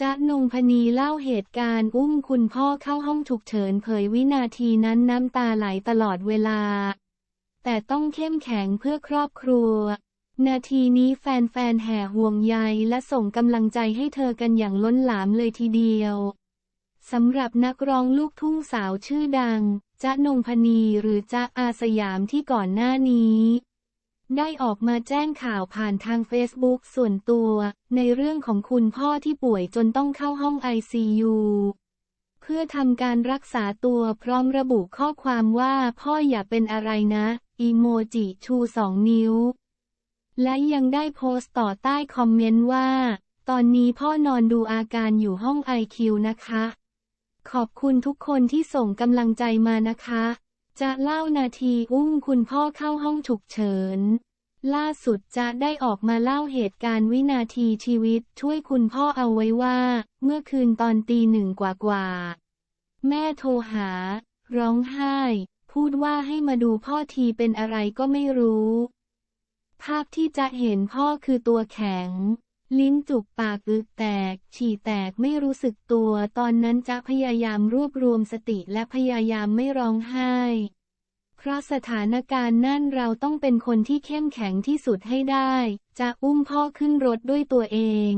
จ๊ะนงพนีเล่าเหตุการณ์อุ้มคุณพ่อเข้าห้องฉุกเฉินเผยวินาทีนั้นน้ำตาไหลตลอดเวลา แต่ต้องเข้มแข็งเพื่อครอบครัว นาทีนี้แฟนๆแห่ห่วงใยและส่งกำลังใจให้เธอกันอย่างล้นหลามเลยทีเดียวสำหรับนักร้องลูกทุ่งสาวชื่อดัง จ๊ะนงพนีหรือจ๊ะอาสยามที่ก่อนหน้านี้ ได้ออกมาแจ้งข่าวผ่านทางเฟซบุ๊กส่วนตัว ในเรื่องของคุณพ่อที่ป่วยจนต้องเข้าห้อง ICU เพื่อทำการรักษาตัวพร้อมระบุข้อความว่าพ่ออย่าเป็นอะไรนะ อีโมจิชูสองนิ้ว และยังได้โพสต์ต่อใต้คอมเมนต์ว่า ตอนนี้พ่อนอนดูอาการอยู่ห้อง IQ นะคะ ขอบคุณทุกคนที่ส่งกำลังใจมานะคะ จะเล่านาทีอุ้มคุณพ่อเข้าห้องฉุกเฉิน ล่าสุดจะได้ออกมาเล่าเหตุการณ์วินาทีชีวิตช่วยคุณพ่อเอาไว้ว่า เมื่อคืนตอนตีหนึ่งกว่าๆแม่โทรหา ร้องไห้ พูดว่าให้มาดูพ่อทีเป็นอะไรก็ไม่รู้ ภาพที่จะเห็นพ่อคือตัวแข็ง ลิ้นจุกปากอึกแตก ฉี่แตกไม่รู้สึกตัว ตอนนั้นจะพยายามรวบรวมสติและพยายามไม่ร้องไห้ เพราะสถานการณ์นั่นเราต้องเป็นคนที่เข้มแข็งที่สุดให้ได้ จะอุ้มพ่อขึ้นรถด้วยตัวเอง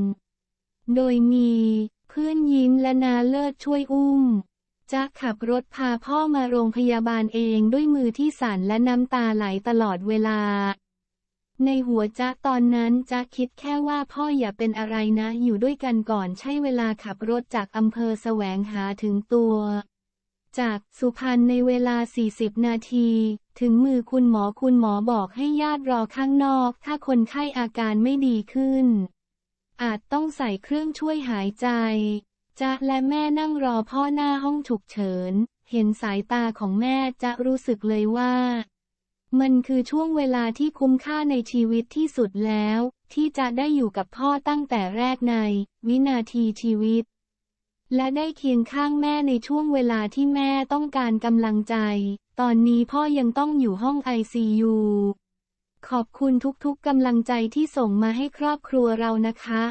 โดยมีเพื่อนยิ้มและนาเลิศช่วยอุ้มจะขับรถพาพ่อมาโรงพยาบาลเองด้วยมือที่สั่นและน้ำตาไหลตลอดเวลา ในหัวจ๊ะตอนนั้นจ๊ะคิดแค่ว่าพ่ออย่าเป็นอะไรนะ อยู่ด้วยกันก่อนใช้เวลาขับรถจากอำเภอแสวงหาถึงตัว จากสุพรรณในเวลา 40 นาที ถึงมือคุณหมอคุณหมอบอกให้ญาติรอข้างนอก ถ้าคนไข้อาการไม่ดีขึ้น อาจต้องใส่เครื่องช่วยหายใจจ๊ะและแม่นั่งรอพ่อหน้าห้องฉุกเฉิน เห็นสายตาของแม่จะรู้สึกเลยว่า มันคือช่วงเวลาที่คุ้มค่าในชีวิตที่สุดแล้ว ที่จะได้อยู่กับพ่อตั้งแต่แรกใน วินาทีชีวิต และได้เคียงข้างแม่ในช่วงเวลาที่แม่ต้องการกำลังใจ ตอนนี้พ่อยังต้องอยู่ห้อง ICU ขอบคุณทุกๆกำลังใจที่ส่งมาให้ครอบครัวเรานะคะ